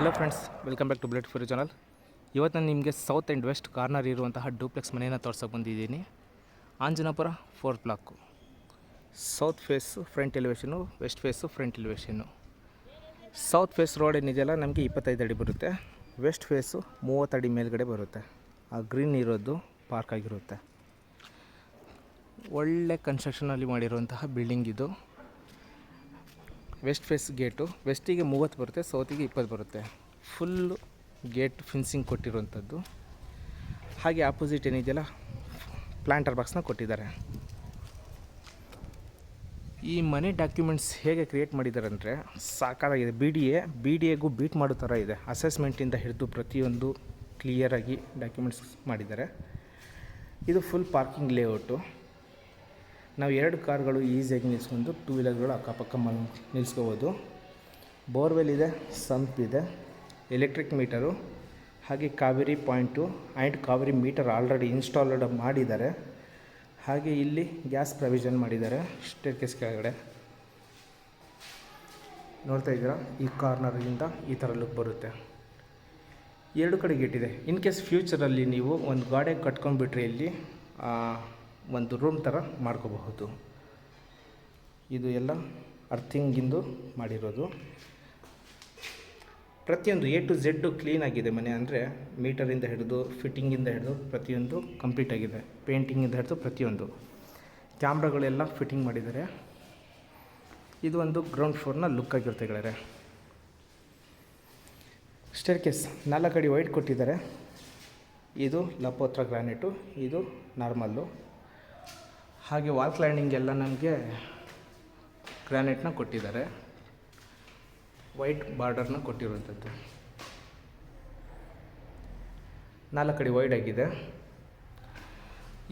Hello friends welcome back to blood fury channel ಇವತ್ತು ನಾನು ನಿಮಗೆ ಸೌತ್ ಆ್ಯಂಡ್ ವೆಸ್ಟ್ ಕಾರ್ನರ್ ಇರುವಂತಹ ಡೂಪ್ಲೆಕ್ಸ್ ಮನೆಯನ್ನು ತೋರ್ಸೋಕೆ ಬಂದಿದ್ದೀನಿ. Anjanapura fourth block south face front elevation west face front elevation south face road ಏನಿದೆಯಲ್ಲ, ನಮಗೆ ಇಪ್ಪತ್ತೈದು ಅಡಿ ಬರುತ್ತೆ. ವೆಸ್ಟ್ ಫೇಸು ಅಡಿ ಮೇಲ್ಗಡೆ ಬರುತ್ತೆ. ಆ ಗ್ರೀನ್ ಇರೋದು ಪಾರ್ಕ್ ಆಗಿರುತ್ತೆ. ಒಳ್ಳೆ ಕನ್ಸ್ಟ್ರಕ್ಷನಲ್ಲಿ ಮಾಡಿರುವಂತಹ ಬಿಲ್ಡಿಂಗ್ ಇದು. ವೆಸ್ಟ್ ಫೇಸ್ ಗೇಟು, ವೆಸ್ಟಿಗೆ ಮೂವತ್ತು ಬರುತ್ತೆ, ಸೌತಿಗೆ ಇಪ್ಪತ್ತು ಬರುತ್ತೆ. ಫುಲ್ಲು ಗೇಟ್ ಫಿನ್ಸಿಂಗ್ ಕೊಟ್ಟಿರುವಂಥದ್ದು. ಹಾಗೆ ಆಪೋಸಿಟ್ ಏನಿದೆಯಲ್ಲ ಪ್ಲ್ಯಾಂಟರ್ ಬಾಕ್ಸ್ನ ಕೊಟ್ಟಿದ್ದಾರೆ. ಈ ಮನೆ ಡಾಕ್ಯುಮೆಂಟ್ಸ್ ಹೇಗೆ ಕ್ರಿಯೇಟ್ ಮಾಡಿದ್ದಾರೆ ಅಂದರೆ ಸಾಕಾಗಿದೆ B D A B D ಎಗೂ beat ಮಾಡೋ ಥರ ಇದೆ. ಅಸೆಸ್ಮೆಂಟಿಂದ ಹಿಡಿದು ಪ್ರತಿಯೊಂದು ಕ್ಲಿಯರಾಗಿ ಡಾಕ್ಯುಮೆಂಟ್ಸ್ ಮಾಡಿದ್ದಾರೆ. ಇದು ಫುಲ್ ಪಾರ್ಕಿಂಗ್ ಲೇಔಟು ನಾವು ಎರಡು ಕಾರ್ಗಳು ಈಸಿಯಾಗಿ ನಿಲ್ಸ್ಕೊಂಡು ಟೂ ವೀಲರ್ಗಳು ಅಕ್ಕಪಕ್ಕ ಮ ನಿಲ್ಸ್ಕೋಬೋದು. ಬೋರ್ವೆಲ್ ಇದೆ ಸಂಪ್ ಇದೆ ಎಲೆಕ್ಟ್ರಿಕ್ ಮೀಟರು ಹಾಗೆ Kaveri point and Kaveri meter already installed ಮಾಡಿದ್ದಾರೆ. ಹಾಗೆ ಇಲ್ಲಿ ಗ್ಯಾಸ್ ಪ್ರೊವಿಷನ್ ಮಾಡಿದ್ದಾರೆ ಸ್ಟೇರ್ ಕೇಸ್ ಕೆಳಗಡೆ. ನೋಡ್ತಾ ಇದ್ದೀರಾ? ಈ ಕಾರ್ನರಿಂದ ಈ ಥರ ಲುಕ್ ಬರುತ್ತೆ. ಎರಡು ಕಡೆ ಗೇಟ್ ಇನ್ ಕೇಸ್ ಫ್ಯೂಚರಲ್ಲಿ ನೀವು ಒಂದು ಗಾಡಿ ಕಟ್ಕೊಂಡ್ಬಿಟ್ರೆ ಇಲ್ಲಿ ಒಂದು ರೂಮ್ ಥರ ಮಾಡ್ಕೋಬಹುದು. ಇದು ಎಲ್ಲ ಅರ್ಥಿಂಗಿಂದು ಮಾಡಿರೋದು. ಪ್ರತಿಯೊಂದು ಎ ಟು ಝೆಡ್ಡು ಕ್ಲೀನ್ ಆಗಿದೆ ಮನೆ ಅಂದರೆ ಮೀಟರಿಂದ ಹಿಡಿದು ಫಿಟ್ಟಿಂಗಿಂದ ಹಿಡಿದು ಪ್ರತಿಯೊಂದು ಕಂಪ್ಲೀಟ್ ಆಗಿದೆ. ಪೇಂಟಿಂಗಿಂದ ಹಿಡಿದು ಪ್ರತಿಯೊಂದು. ಕ್ಯಾಮ್ರಾಗಳೆಲ್ಲ ಫಿಟ್ಟಿಂಗ್ ಮಾಡಿದ್ದಾರೆ. ಇದು ಒಂದು ಗ್ರೌಂಡ್ ಫ್ಲೋರ್ನ ಲುಕ್ ಆಗಿರುತ್ತೆ ಗೆಳೆಯರೆ ಸ್ಟೇರ್ ಕೇಸ್ ನಾಲ್ಕು ಅಡಿ ವೈಟ್ ಕೊಟ್ಟಿದ್ದಾರೆ. ಇದು ಲಪೋತ್ರ ಗ್ರಾನೈಟು ಇದು ನಾರ್ಮಲ್ಲು ಹಾಗೆ ವಾಲ್ ಕ್ಲೈಂಡಿಂಗ್ ಎಲ್ಲ ನಮಗೆ ಗ್ರಾನೈಟ್ನ ಕೊಟ್ಟಿದ್ದಾರೆ. ವೈಟ್ ಬಾರ್ಡರ್ನ ಕೊಟ್ಟಿರುವಂಥದ್ದು ನಾಲ್ಕು ಅಡಿ ವೈಡ್ ಆಗಿದೆ.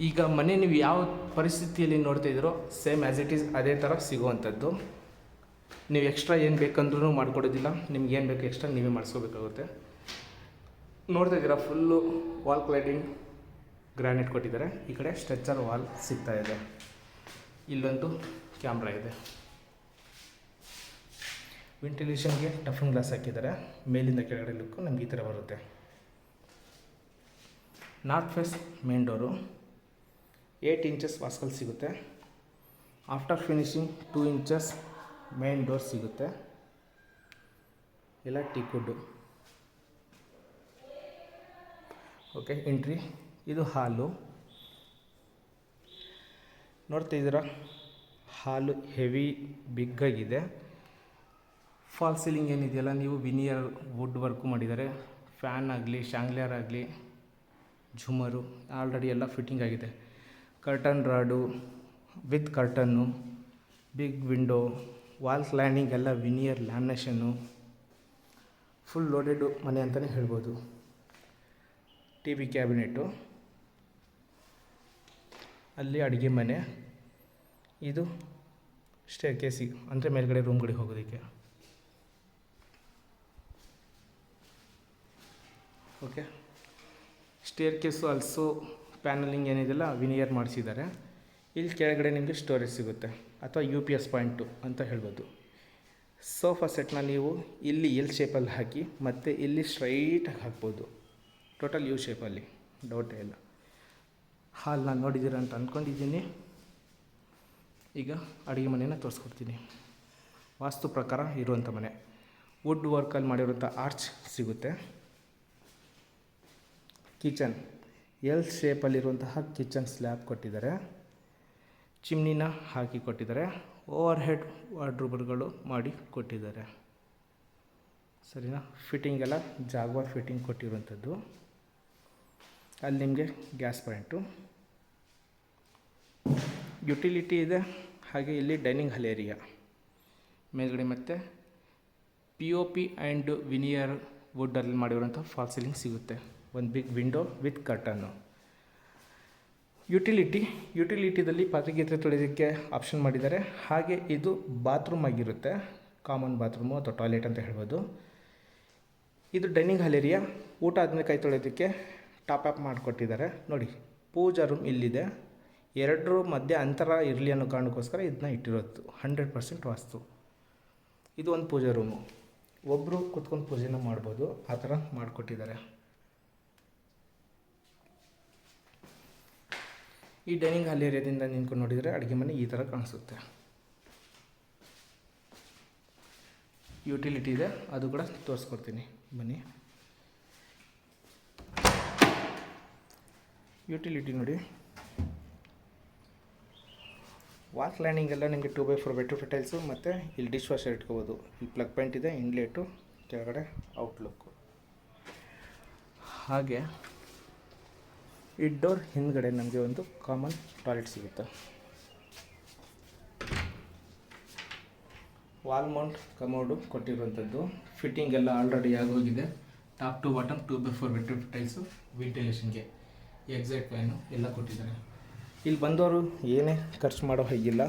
ಈಗ ಮನೆ ನೀವು ಯಾವ ಪರಿಸ್ಥಿತಿಯಲ್ಲಿ ನೋಡ್ತಾ ಸೇಮ್ ಆ್ಯಸ್ ಇಟ್ ಈಸ್ ಅದೇ ಥರ ಸಿಗುವಂಥದ್ದು ನೀವು ಎಕ್ಸ್ಟ್ರಾ ಏನು ಬೇಕಂದ್ರೂ ಮಾಡಿಕೊಡೋದಿಲ್ಲ, ನಿಮ್ಗೆ ಏನು ಬೇಕು ಎಕ್ಸ್ಟ್ರಾ ನೀವೇ ಮಾಡಿಸ್ಕೋಬೇಕಾಗುತ್ತೆ. ನೋಡ್ತಾ ಇದ್ದೀರಾ ಫುಲ್ಲು ವಾಲ್ ಕ್ಲೈಡಿಂಗ್ ಗ್ರಾನೈಟ್ ಕೊಟ್ಟಿದ್ದಾರೆ. ಈ ಕಡೆ ಸ್ಟ್ರೆಚರ್ ವಾಲ್ ಸಿಗ್ತಾ ಇದೆ. ಇಲ್ಲೊಂದು ಕ್ಯಾಮ್ರಾ ಇದೆ. ವೆಂಟಿಲೇಷನ್ಗೆ ಟಫನ್ ಗ್ಲಾಸ್ ಹಾಕಿದ್ದಾರೆ. ಮೇಲಿಂದ ಕೆಳಗಡೆ ಲುಕ್ಕು ನಮ್ಗೆ ಈ ಥರ ಬರುತ್ತೆ. North face main door. Eight inches ವಾಸ್ಕಲ್ ಸಿಗುತ್ತೆ. After finishing two inches main door ಸಿಗುತ್ತೆ. ಎಲ್ಲ ಟೀಕುಡ್ಡು ಓಕೆ, ಎಂಟ್ರಿ. ಇದು ಹಾಲು. ನೋಡ್ತಾ ಇದ್ದೀರಾ? ಹಾಲು ಹೆವಿ ಬಿಗ್ಗಾಗಿದೆ ಫಾಲ್ ಸೀಲಿಂಗ್ ಏನಿದೆಯಲ್ಲ, ನೀವು ವಿನಿಯರ್ ವುಡ್ ವರ್ಕು ಮಾಡಿದ್ದಾರೆ ಫ್ಯಾನ್ ಆಗಲಿ ಶಾಂಗ್ಲಿಯರ್ ಆಗಲಿ, ಝುಮರು ಆಲ್ರೆಡಿ ಎಲ್ಲ ಫಿಟ್ಟಿಂಗ್ ಆಗಿದೆ. Curtain rod with ಕರ್ಟನ್ನು big window wall landing ಎಲ್ಲ ವಿನಿಯರ್ ಲ್ಯಾಮಿನೇಷನ್ನು ಫುಲ್ ಲೋಡೆಡ್ ಮನೆ ಅಂತಲೇ ಹೇಳ್ಬೋದು. ಟಿ ವಿ ಕ್ಯಾಬಿನೆಟ್ಟು ಅಲ್ಲಿ ಅಡುಗೆ ಮನೆ, ಇದು ಸ್ಟೇರ್ ಕೇಸಿಗೆ ಅಂದರೆ ಮೇಲ್ಗಡೆ ರೂಮ್ಗಳಿಗೆ ಹೋಗೋದಕ್ಕೆ. Okay staircase also panelling ಏನಿದೆಲ್ಲ ವಿನಿಯರ್ ಮಾಡಿಸಿದ್ದಾರೆ. ಇಲ್ಲಿ ಕೆಳಗಡೆ ನಿಮಗೆ ಸ್ಟೋರೇಜ್ ಸಿಗುತ್ತೆ, ಅಥವಾ ಯು ಪಿ ಎಸ್ ಪಾಯಿಂಟು ಅಂತ ಹೇಳ್ಬೋದು. ಸೋಫಾ ಸೆಟ್ನ ನೀವು ಇಲ್ಲಿ ಎಲ್ ಶೇಪಲ್ಲಿ ಹಾಕಿ, ಮತ್ತು ಇಲ್ಲಿ ಸ್ಟ್ರೈಟಾಗಿ ಹಾಕ್ಬೋದು. ಟೋಟಲ್ ಯು ಶೇಪಲ್ಲಿ ಡೌಟೇ ಇಲ್ಲ. ಹಾಲ್ ನಾನು ನೋಡಿದ್ದೀರ ಅಂತ ಅಂದ್ಕೊಂಡಿದ್ದೀನಿ ಈಗ ಅಡುಗೆ ಮನೆಯನ್ನು ತೋರಿಸ್ಕೊಡ್ತೀನಿ. ವಾಸ್ತು ಪ್ರಕಾರ ಇರುವಂಥ ಮನೆ. ವುಡ್ ವರ್ಕಲ್ಲಿ ಮಾಡಿರುವಂಥ ಆರ್ಚ್ ಸಿಗುತ್ತೆ. ಕಿಚನ್. ಎಲ್ ಶೇಪಲ್ಲಿರುವಂತಹ ಕಿಚನ್ ಸ್ಲ್ಯಾಬ್ ಕೊಟ್ಟಿದ್ದಾರೆ. ಚಿಮ್ನಿನ ಹಾಕಿ ಕೊಟ್ಟಿದ್ದಾರೆ. ಓವರ್ ಹೆಡ್ ವಾರ್ಡ್ರೂಬರ್ಗಳು ಮಾಡಿ ಕೊಟ್ಟಿದ್ದಾರೆ. ಸರಿನಾ? ಫಿಟ್ಟಿಂಗ್ ಎಲ್ಲ ಜಾಗ್ವಾರ್ ಫಿಟ್ಟಿಂಗ್ ಕೊಟ್ಟಿರುವಂಥದ್ದು ಅಲ್ಲಿ ನಿಮಗೆ ಗ್ಯಾಸ್ ಪಾಯಿಂಟು. ಯುಟಿಲಿಟಿ ಇದೆ, ಹಾಗೆ ಇಲ್ಲಿ ಡೈನಿಂಗ್ ಹಾಲ್ ಏರಿಯಾ ಮೇಲ್ಗಡೆ ಮತ್ತು P O P and veneer ವುಡ್ಡಲ್ಲಿ ಮಾಡಿರುವಂಥ ಫಾಲ್ ಸೀಲಿಂಗ್ ಸಿಗುತ್ತೆ. ಒಂದು big window with curtain utility ಯುಟಿಲಿಟಿದಲ್ಲಿ ಪಾತ್ರೆ ಗೀತ್ರೆ ತೊಳೆಯೋದಕ್ಕೆ ಆಪ್ಷನ್ ಮಾಡಿದ್ದಾರೆ. ಹಾಗೆ ಇದು ಬಾತ್ರೂಮ್ ಆಗಿರುತ್ತೆ ಕಾಮನ್ ಬಾತ್ರೂಮು ಅಥವಾ ಟಾಯ್ಲೆಟ್ ಅಂತ ಹೇಳ್ಬೋದು. ಇದು ಡೈನಿಂಗ್ ಹಾಲ್ ಏರಿಯಾ ಊಟ ಆದಮೇಲೆ ಕೈ ತೊಳೆಯೋದಕ್ಕೆ ಟಾಪ್ ಅಪ್ ಮಾಡಿಕೊಟ್ಟಿದ್ದಾರೆ. ನೋಡಿ, ಪೂಜಾ ರೂಮ್ ಇಲ್ಲಿದೆ. ಎರಡರ ಮಧ್ಯೆ ಅಂತರ ಇರಲಿ ಅನ್ನೋ ಕಾರಣಕ್ಕೋಸ್ಕರ ಇದನ್ನ ಇಟ್ಟಿರೋದು. Hundred percent Vastu. ಇದು ಒಂದು ಪೂಜಾ ರೂಮು ಒಬ್ಬರು ಕುತ್ಕೊಂಡು ಪೂಜೆನ ಮಾಡ್ಬೋದು. ಆ ಥರ ಮಾಡಿಕೊಟ್ಟಿದ್ದಾರೆ. ಈ ಡೈನಿಂಗ್ ಹಾಲ್ ಏರಿಯಾದಿಂದ ನಿಂತ್ಕೊಂಡು ನೋಡಿದರೆ ಅಡುಗೆ ಮನೆ ಈ ಥರ ಕಾಣಿಸುತ್ತೆ. ಯುಟಿಲಿಟಿ ಇದೆ. ಅದು ಕೂಡ ತೋರಿಸ್ಕೊಡ್ತೀನಿ. ಬನ್ನಿ. ಯುಟಿಲಿಟಿ ನೋಡಿ. ವಾಲ್ ಲೈನಿಂಗ್ ಎಲ್ಲ ನಿಮಗೆ two by four by feet tiles ಮತ್ತು ಇಲ್ಲಿ ಡಿಶ್ ವಾಷರ್ ಇಟ್ಕೋಬೋದು. ಇಲ್ಲಿ ಪ್ಲಗ್ ಪಾಯಿಂಟ್ ಇದೆ ಇನ್ಲೇಟು ಕೆಳಗಡೆ ಔಟ್ಲುಕ್ಕು ಹಾಗೆ ಈ ಡೋರ್ ಹಿಂದ್ಗಡೆ ನಮಗೆ ಒಂದು ಕಾಮನ್ ಟಾಯ್ಲೆಟ್ ಸಿಗುತ್ತೆ. ವಾಲ್ ಮೌಂಟ್ ಕಮೋಡು ಕೊಟ್ಟಿರುವಂಥದ್ದು. ಫಿಟ್ಟಿಂಗ್ ಎಲ್ಲ ಆಲ್ರೆಡಿ ಆಗೋಗಿದೆ top to bottom two by four bed tiles ವೆಂಟಿಲೇಷನ್ಗೆ exhaust fan ಎಲ್ಲ ಕೊಟ್ಟಿದ್ದಾರೆ. ಇಲ್ಲಿ ಬಂದವರು ಏನೇ ಖರ್ಚು ಮಾಡೋ ಹಾಗಿಲ್ಲ.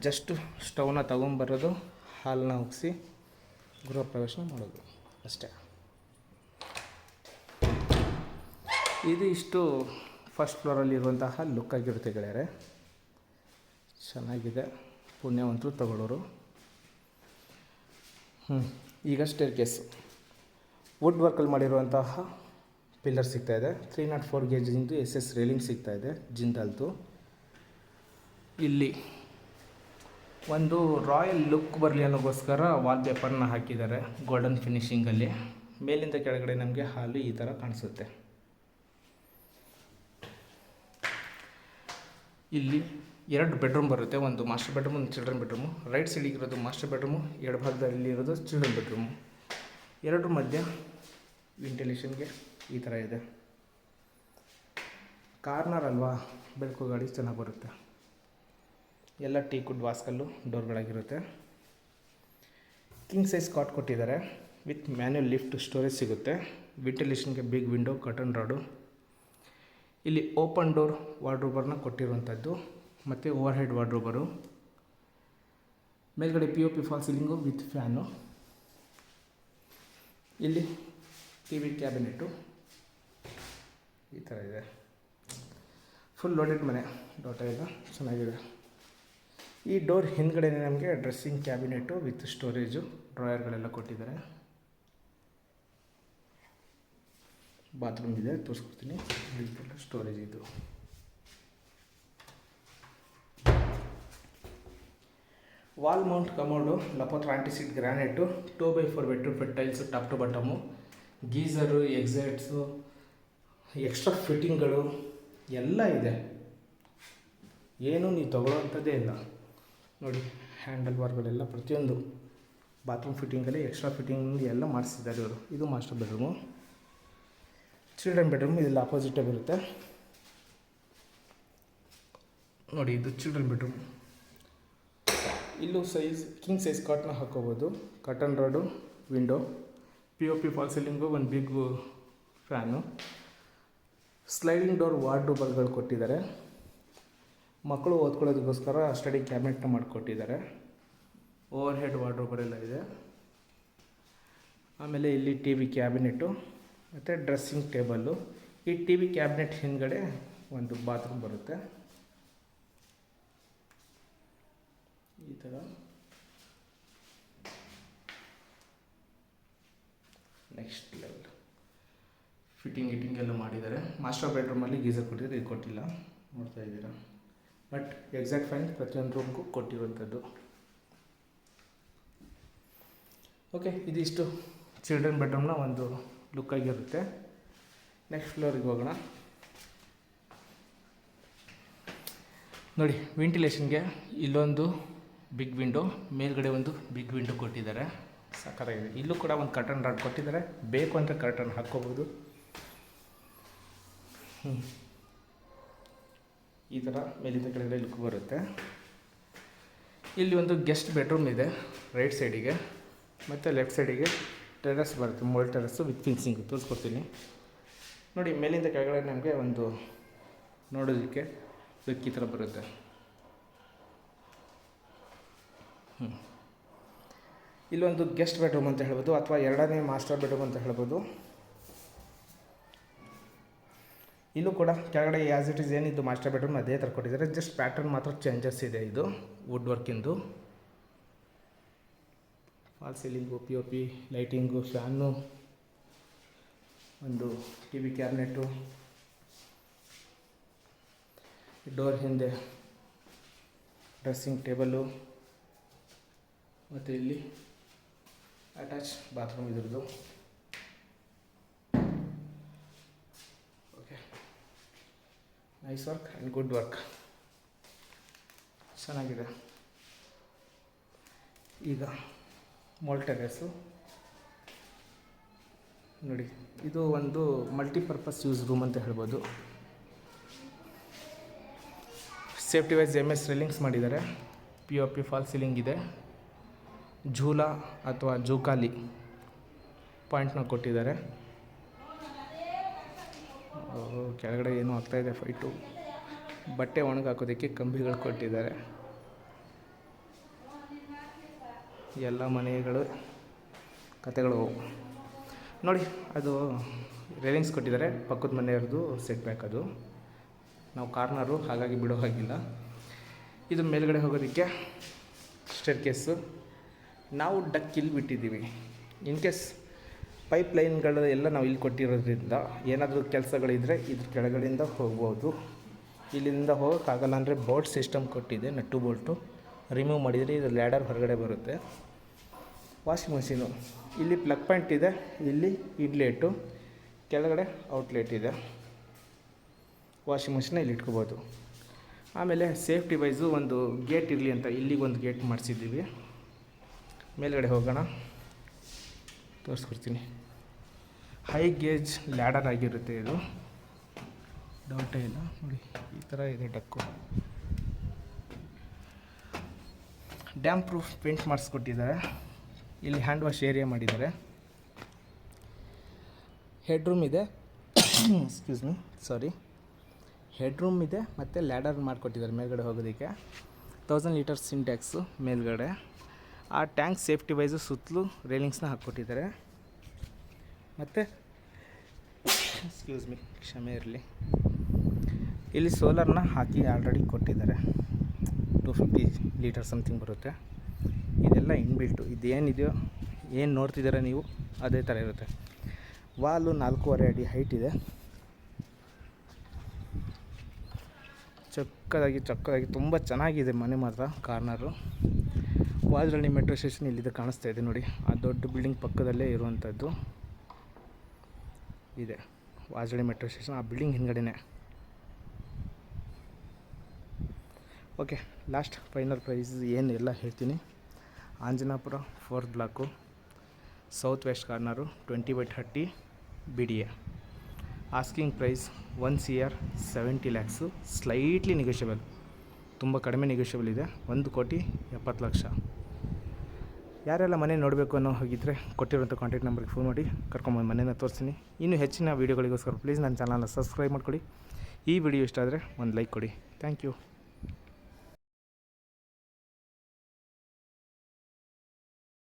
ಜಸ್ಟ್ ಸ್ಟವ್ನ ತೊಗೊಂಬರೋದು, ಹಾಲನ್ನ ಉಗಿಸಿ ಗೃಹ ಪ್ರವೇಶ ಮಾಡೋದು ಅಷ್ಟೇ. ಇದು ಇಷ್ಟು ಫಸ್ಟ್ ಫ್ಲೋರಲ್ಲಿರುವಂತಹ ಲುಕ್ ಆಗಿರುತ್ತೆ ಗೆಳೆಯರೆ. ಚೆನ್ನಾಗಿದೆ. ಪುಣ್ಯವಂತರು ತಗೊಳ್ಳೋರು. ಹ್ಞೂ ಈಗ ಸ್ಟೇರ್ ಕೇಸು ವುಡ್ ವರ್ಕಲ್ಲಿ ಮಾಡಿರುವಂತಹ ಪಿಲ್ಲರ್ ಸಿಗ್ತಾ ಇದೆ. ತ್ರೀ ನಾಟ್ ಫೋರ್ ಗೇಜಿಂದು ಎಸ್ ಎಸ್ ರೇಲಿಂಗ್ ಸಿಗ್ತಾ ಇದೆ, ಜಿಂದಾಲ್ದು. ಇಲ್ಲಿ ಒಂದು ರಾಯಲ್ ಲುಕ್ ಬರಲಿ ಅನ್ನೋಗೋಸ್ಕರ ವಾಲ್ ಪೇಪರ್ನ ಹಾಕಿದ್ದಾರೆ ಗೋಲ್ಡನ್ ಫಿನಿಶಿಂಗಲ್ಲಿ ಮೇಲಿಂದ ಕೆಳಗಡೆ ನಮಗೆ ಹಾಲು ಈ ಥರ ಕಾಣಿಸುತ್ತೆ. ಇಲ್ಲಿ ಎರಡು ಬೆಡ್ರೂಮ್ ಬರುತ್ತೆ, ಒಂದು ಮಾಸ್ಟರ್ ಬೆಡ್ರೂಮ್ ಒಂದು ಚಿಲ್ಡ್ರನ್ ಬೆಡ್ರೂಮು ರೈಟ್ ಸೈಡಿಗೆ ಇರೋದು ಮಾಸ್ಟರ್ ಬೆಡ್ರೂಮು ಎರಡು ಭಾಗದಲ್ಲಿ ಇರೋದು ಚಿಲ್ಡ್ರನ್ ಬೆಡ್ರೂಮು ಎರಡರ ಮಧ್ಯ ವೆಂಟಿಲೇಷನ್ಗೆ ಈ ಥರ ಇದೆ. ಕಾರ್ನರ್ ಅಲ್ವಾ? ಬೆಳಕು ಗಾಡಿ ಚೆನ್ನಾಗಿ ಬರುತ್ತೆ. ಎಲ್ಲ ಟೀ, ಕುಡ್, ವಾಸ್ಕಲ್ಲು ಡೋರ್ಗಳಾಗಿರುತ್ತೆ. ಕಿಂಗ್ ಸೈಜ್ ಕಾಟ್ ಕೊಟ್ಟಿದ್ದಾರೆ. ವಿತ್ ಮ್ಯಾನ್ಯಲ್ ಲಿಫ್ಟ್ ಸ್ಟೋರೇಜ್ ಸಿಗುತ್ತೆ. ವೆಂಟಿಲೇಷನ್ಗೆ ಬಿಗ್ ವಿಂಡೋ ಕಟನ್ ರಾಡು. ಇಲ್ಲಿ ಓಪನ್ ಡೋರ್ ವಾರ್ಡ್ರೋಬರ್ನ ಕೊಟ್ಟಿರುವಂಥದ್ದು. ಮತ್ತು ಓವರ್ ಹೆಡ್ ವಾರ್ಡ್ರೋಬರು. ಮೇಲ್ಗಡೆ P O P fall ceiling with fan. ಇಲ್ಲಿ ಟಿ ವಿ ಕ್ಯಾಬಿನೆಟ್ಟು ಈ ಥರ ಇದೆ. ಫುಲ್ ಲೋಡೆಡ್ ಮನೆ ಡೋಟ ಎಲ್ಲ ಚೆನ್ನಾಗಿದೆ. ಈ ಡೋರ್ ಹಿಂದ್ಗಡೆ ನಮಗೆ ಡ್ರೆಸ್ಸಿಂಗ್ ಕ್ಯಾಬಿನೆಟು ವಿತ್ ಸ್ಟೋರೇಜು ಡ್ರಾಯರ್ಗಳೆಲ್ಲ ಕೊಟ್ಟಿದ್ದಾರೆ. ಬಾತ್ರೂಮ್ ಇದೆ, ತೋರಿಸ್ಕೊಡ್ತೀನಿ. ಸ್ಟೋರೇಜ್ ಇದು. Wall mount commode ಲಪೋತ್ರ antiskid granite two by four bedroom feet tiles top to bottom geyser exhaust extra ಫಿಟ್ಟಿಂಗ್ಗಳು ಎಲ್ಲ ಇದೆ. ಏನು ನೀವು ತಗೊಳ್ಳೋವಂಥದ್ದೇ ಇಲ್ಲ. ನೋಡಿ ಹ್ಯಾಂಡಲ್ ಬಾರ್ಗಳೆಲ್ಲ ಪ್ರತಿಯೊಂದು ಬಾತ್ರೂಮ್ ಫಿಟ್ಟಿಂಗಲ್ಲಿ ಎಕ್ಸ್ಟ್ರಾ ಫಿಟ್ಟಿಂಗ್ ಎಲ್ಲ ಮಾಡಿಸಿದ್ದಾರೆ ಇವರು. ಇದು ಮಾಸ್ಟರ್ ಬೆಡ್ರೂಮು ಚಿಲ್ಡ್ರನ್ ಬೆಡ್ರೂಮ್ ಇದೆಲ್ಲ ಅಪೋಸಿಟೇ ಬರುತ್ತೆ ನೋಡಿ, ಇದು ಚಿಲ್ಡ್ರನ್ ಬೆಡ್ರೂಮ್ ಇಲ್ಲೂ ಸೈಜ್ ಕಿಂಗ್ ಸೈಜ್ ಕಾಟ್ನ ಹಾಕೋಬೋದು. Curtain rod window P O P fall ceiling ಒಂದು ಬಿಗ್ ಫ್ಯಾನು ಸ್ಲೈಡಿಂಗ್ ಡೋರ್ ವಾರ್ಡ್ರೋಬರ್ಗಳು ಕೊಟ್ಟಿದ್ದಾರೆ. ಮಕ್ಕಳು ಓದ್ಕೊಳ್ಳೋದಕ್ಕೋಸ್ಕರ ಸ್ಟಡಿ ಕ್ಯಾಬಿನೆಟ್ನ ಮಾಡಿಕೊಟ್ಟಿದ್ದಾರೆ. ಓವರ್ ಹೆಡ್ ವಾರ್ಡ್ರೋಬರೆಲ್ಲ ಇದೆ. ಆಮೇಲೆ ಇಲ್ಲಿ ಟಿ ವಿ ಕ್ಯಾಬಿನೆಟ್ಟು ಮತ್ತು ಡ್ರೆಸ್ಸಿಂಗ್ ಟೇಬಲ್ಲು ಈ ಟಿ ವಿ ಕ್ಯಾಬಿನೆಟ್ ಹಿಂದ್ಗಡೆ ಒಂದು ಬಾತ್ರೂಮ್ ಬರುತ್ತೆ. ಈ ಥರ ನೆಕ್ಸ್ಟ್ ಲೆವೆಲ್ ಫಿಟ್ಟಿಂಗ್ ಗಿಟ್ಟಿಂಗ್ ಎಲ್ಲ ಮಾಡಿದ್ದಾರೆ. ಮಾಸ್ಟರ್ ಬೆಡ್ರೂಮಲ್ಲಿ ಗೀಸರ್ ಕೊಟ್ಟಿದ್ದಾರೆ, ಇದು ಕೊಟ್ಟಿಲ್ಲ. ನೋಡ್ತಾ ಇದ್ದೀರಾ? ಬಟ್ ಎಕ್ಸಾಕ್ಟ್ ಫೈನ್ ಪ್ರತಿಯೊಂದು ರೂಮ್ಗೂ ಕೊಟ್ಟಿರುವಂಥದ್ದು. ಓಕೆ ಇದಿಷ್ಟು ಚಿಲ್ಡ್ರನ್ ಬೆಡ್ರೂಮ್ನ ಒಂದು ಲುಕ್ ಆಗಿರುತ್ತೆ. ನೆಕ್ಸ್ಟ್ ಫ್ಲೋರಿಗೆ ಹೋಗೋಣ. ನೋಡಿ ವೆಂಟಿಲೇಷನ್ಗೆ ಇಲ್ಲೊಂದು ಬಿಗ್ ವಿಂಡೋ ಮೇಲ್ಗಡೆ ಒಂದು ಬಿಗ್ ವಿಂಡೋ ಕೊಟ್ಟಿದ್ದಾರೆ. ಸಕ್ಕತ್ತಾಗಿದೆ ಇಲ್ಲೂ ಕೂಡ ಒಂದು ಕರ್ಟನ್ ರಾಡ್ ಕೊಟ್ಟಿದ್ದಾರೆ. ಬೇಕು ಅಂತ ಕರ್ಟನ್ ಹಾಕ್ಕೋಬೋದು. ಈ ಥರ ಮೇಲಿಂದ ಕೆಳಗಡೆ ಲುಕ್ ಬರುತ್ತೆ. ಇಲ್ಲಿ ಒಂದು ಗೆಸ್ಟ್ ಬೆಡ್ರೂಮ್ ಇದೆ ರೈಟ್ ಸೈಡಿಗೆ ಮತ್ತು ಲೆಫ್ಟ್ ಸೈಡಿಗೆ ಟೆರಸ್ ಬರುತ್ತೆ ಮೋಲ್ ಟೆರಸ್ಸು ವಿತ್ ಫಿನ್ಸಿಂಗ್ ತೋರಿಸ್ಕೊಡ್ತೀನಿ. ನೋಡಿ, ಮೇಲಿಂದ ಕೆಳಗಡೆ ನಮಗೆ ಒಂದು ನೋಡೋದಕ್ಕೆ ಲುಕ್ ಈ ಥರ ಬರುತ್ತೆ. ಹ್ಞೂ ಇಲ್ಲೊಂದು ಗೆಸ್ಟ್ ಬೆಡ್ರೂಮ್ ಅಂತ ಹೇಳ್ಬೋದು, ಅಥವಾ ಎರಡನೇ ಮಾಸ್ಟರ್ ಬೆಡ್ರೂಮ್ ಅಂತ ಹೇಳ್ಬೋದು. ಇಲ್ಲೂ ಕೂಡ ಕೆಳಗಡೆ ಆ್ಯಸ್ ಇಟ್ ಈಸ್ ಏನಿದ್ದು ಮಾಸ್ಟರ್ ಬೆಡ್ರೂಮ್ ಅದೇ ಥರ ಕೊಟ್ಟಿದ್ದಾರೆ. ಜಸ್ಟ್ ಪ್ಯಾಟರ್ನ್ ಮಾತ್ರ ಚೇಂಜಸ್ ಇದೆ ಇದು wood ವರ್ಕಿಂದು fall ceiling P O P lighting fan ಒಂದು ಟಿ ವಿ ಕ್ಯಾಬಿನೆಟ್ಟು ಡೋರ್ ಹಿಂದೆ ಡ್ರೆಸ್ಸಿಂಗ್ ಟೇಬಲು ಮತ್ತು ಇಲ್ಲಿ ಅಟ್ಯಾಚ್ ಬಾತ್ರೂಮ್ ಇದ್ರದ್ದು. Nice work and good work ಚೆನ್ನಾಗಿದೆ. ಈಗ ಮೋಲ್ ನೋಡಿ, ಇದು ಒಂದು ಮಲ್ಟಿಪರ್ಪಸ್ ಯೂಸ್ ರೂಮ್ ಅಂತ ಹೇಳ್ಬೋದು. Safety wise M S railings ಮಾಡಿದ್ದಾರೆ. P O P fall ceiling ಇದೆ. ಝೂಲಾ ಅಥವಾ ಜೂಕಾಲಿ ಪಾಯಿಂಟ್ನ ಕೊಟ್ಟಿದ್ದಾರೆ. ಕೆಳಗಡೆ ಏನೋ ಆಗ್ತಾಯಿದೆ ಫೈಟು. ಬಟ್ಟೆ ಒಣಗಾಕೋದಕ್ಕೆ ಕಂಬಿಗಳು ಕೊಟ್ಟಿದ್ದಾರೆ. ಎಲ್ಲ ಮನೆಗಳು ಕತೆಗಳು. ನೋಡಿ, ಅದು ರೇಲಿಂಗ್ಸ್ ಕೊಟ್ಟಿದ್ದಾರೆ. ಪಕ್ಕದ ಮನೆಯವ್ರದ್ದು ಸೆಟ್ ಬ್ಯಾಕ್ ಅದು. ನಾವು ಕಾರ್ನರು, ಹಾಗಾಗಿ ಬಿಡೋ ಹಾಗಿಲ್ಲ. ಇದು ಮೇಲ್ಗಡೆ ಹೋಗೋದಕ್ಕೆ ಸ್ಟೇರ್ ಕೇಸು ನಾವು ಡಕ್ ಇಲ್ಲಿ ಬಿಟ್ಟಿದ್ದೀವಿ. ಇನ್ ಕೇಸ್ ಪೈಪ್ ಲೈನ್ಗಳು ಎಲ್ಲ ನಾವು ಇಲ್ಲಿ ಕೊಟ್ಟಿರೋದ್ರಿಂದ ಏನಾದರೂ ಕೆಲಸಗಳಿದ್ದರೆ ಇದ್ರ ಕೆಳಗಡೆಯಿಂದ ಹೋಗ್ಬೋದು. ಇಲ್ಲಿಂದ ಹೋಗೋಕ್ಕಾಗಲ್ಲ ಅಂದರೆ ಬೋಲ್ಟ್ ಸಿಸ್ಟಮ್ ಕೊಟ್ಟಿದೆ, ನಟ್ಟು ಬೋಲ್ಟು. ರಿಮೂವ್ ಮಾಡಿದರೆ ಇದು ಲ್ಯಾಡರ್ ಹೊರಗಡೆ ಬರುತ್ತೆ. Washing machine. ಇಲ್ಲಿ ಪ್ಲಗ್ ಪಾಯಿಂಟ್ ಇದೆ, ಇಲ್ಲಿ ಇಡ್ಲೇಟು. ಕೆಳಗಡೆ ಔಟ್ಲೆಟ್ ಇದೆ. ವಾಷಿಂಗ್ ಮಷಿನ ಇಲ್ಲಿ ಇಟ್ಕೋಬೋದು. ಆಮೇಲೆ ಸೇಫ್ಟಿ ವೈಸು ಒಂದು ಗೇಟ್ ಇರಲಿ ಅಂತ ಇಲ್ಲಿಗೆ ಒಂದು ಗೇಟ್ ಮಾಡಿಸಿದ್ದೀವಿ. ಮೇಲ್ಗಡೆ ಹೋಗೋಣ. ತೋರಿಸ್ಕೊಡ್ತೀನಿ. ಹೈ ಗೇಜ್ ಲ್ಯಾಡರ್ ಆಗಿರುತ್ತೆ ಇದು. ಡೌಟೇ ಇಲ್ಲ. ನೋಡಿ, ಈ ಥರ ಇದೆ ಡಕ್ಕು ಡ್ಯಾಮ್ ಪ್ರೂಫ್ ಪೇಂಟ್ ಮಾಡಿಸ್ಕೊಟ್ಟಿದ್ದಾರೆ. ಇಲ್ಲಿ ಹ್ಯಾಂಡ್ ವಾಶ್ ಏರಿಯಾ ಮಾಡಿದ್ದಾರೆ. ಹೆಡ್ ರೂಮ್ ಇದೆ. Excuse me sorry head room ಇದೆ ಮತ್ತು ಲ್ಯಾಡರ್ ಮಾಡಿಕೊಟ್ಟಿದ್ದಾರೆ ಮೇಲ್ಗಡೆ ಹೋಗೋದಕ್ಕೆ. ತೌಸಂಡ್ ಲೀಟರ್ ಸಿಂಟ್ಯಾಕ್ಸು ಮೇಲ್ಗಡೆ. ಆ ಟ್ಯಾಂಕ್ ಸೇಫ್ಟಿ ವೈಸು ಸುತ್ತಲೂ ರೇಲಿಂಗ್ಸ್ನ ಹಾಕ್ಕೊಟ್ಟಿದ್ದಾರೆ. ಮತ್ತು? ಎಕ್ಸ್ಕ್ಯೂಸ್ ಮೀ ಕ್ಷಮೆ ಇರಲಿ. ಇಲ್ಲಿ ಸೋಲಾರ್ನ ಹಾಕಿ ಆಲ್ರೆಡಿ ಕೊಟ್ಟಿದ್ದಾರೆ. ಟು ಫಿಫ್ಟಿ ಲೀಟರ್ ಸಮಥಿಂಗ್ ಬರುತ್ತೆ. ಇದೆಲ್ಲ ಇನ್ಬಿಲ್ಟು ಇದೇನಿದೆಯೋ, ಏನು ನೋಡ್ತಿದ್ದೀರ ನೀವು? ಅದೇ ಥರ ಇರುತ್ತೆ. ವಾಲು ನಾಲ್ಕೂವರೆ ಅಡಿ ಹೈಟ್ ಇದೆ. ಚಕ್ಕದಾಗಿ ಚಕ್ಕದಾಗಿ ತುಂಬ ಚೆನ್ನಾಗಿದೆ ಮನೆ ಮಾತ್ರ ಕಾರ್ನರು ವಾಜರಳ್ಳಿ ಮೆಟ್ರೋ ಸ್ಟೇಷನ್ ಇಲ್ಲಿದೆ ಕಾಣಿಸ್ತಾ ಇದೆ ನೋಡಿ. ಆ ದೊಡ್ಡ ಬಿಲ್ಡಿಂಗ್ ಪಕ್ಕದಲ್ಲೇ ಇರುವಂಥದ್ದು ಇದೆ. ವಾಜಳಿ ಮೆಟ್ರೋ ಸ್ಟೇಷನ್, ಆ ಬಿಲ್ಡಿಂಗ್ ಹಿಂದ್ಗಡೆನೇ. ಓಕೆ, ಲಾಸ್ಟ್ ಫೈನಲ್ ಪ್ರೈಸ್ ಏನು ಎಲ್ಲ ಹೇಳ್ತೀನಿ. Anjanapura fourth block, south west corner twenty by thirty B D A asking price one C R seventy lakhs, slightly negotiable ತುಂಬ ಕಡಿಮೆ ನೆಗೋಷಿಯಬಲ್ ಇದೆ, ಒಂದು ಕೋಟಿ ಎಪ್ಪತ್ತು ಲಕ್ಷ. ಯಾರೆಲ್ಲ ಮನೆ ನೋಡಬೇಕು ಅನ್ನೋ ಹೋಗಿದ್ದರೆ ಕೊಟ್ಟಿರುವಂಥ ಕಾಂಟ್ಯಾಕ್ಟ್ ನಂಬರ್ಗೆ ಫೋನ್ ಮಾಡಿ ಕರ್ಕೊಂಬಂದು ಮನೇನ ತೋರಿಸ್ತೀನಿ. ಇನ್ನೂ ಹೆಚ್ಚಿನ ವೀಡಿಯೋಗಳಿಗೋಸ್ಕರ ಪ್ಲೀಸ್ ನನ್ನ ಚಾನಲ್ನ ಸಬ್ಸ್ಕ್ರೈಬ್ ಮಾಡ್ಕೊಳ್ಳಿ. ಈ ವಿಡಿಯೋ ಇಷ್ಟ ಆದರೆ ಒಂದು ಲೈಕ್ ಕೊಡಿ. Thank you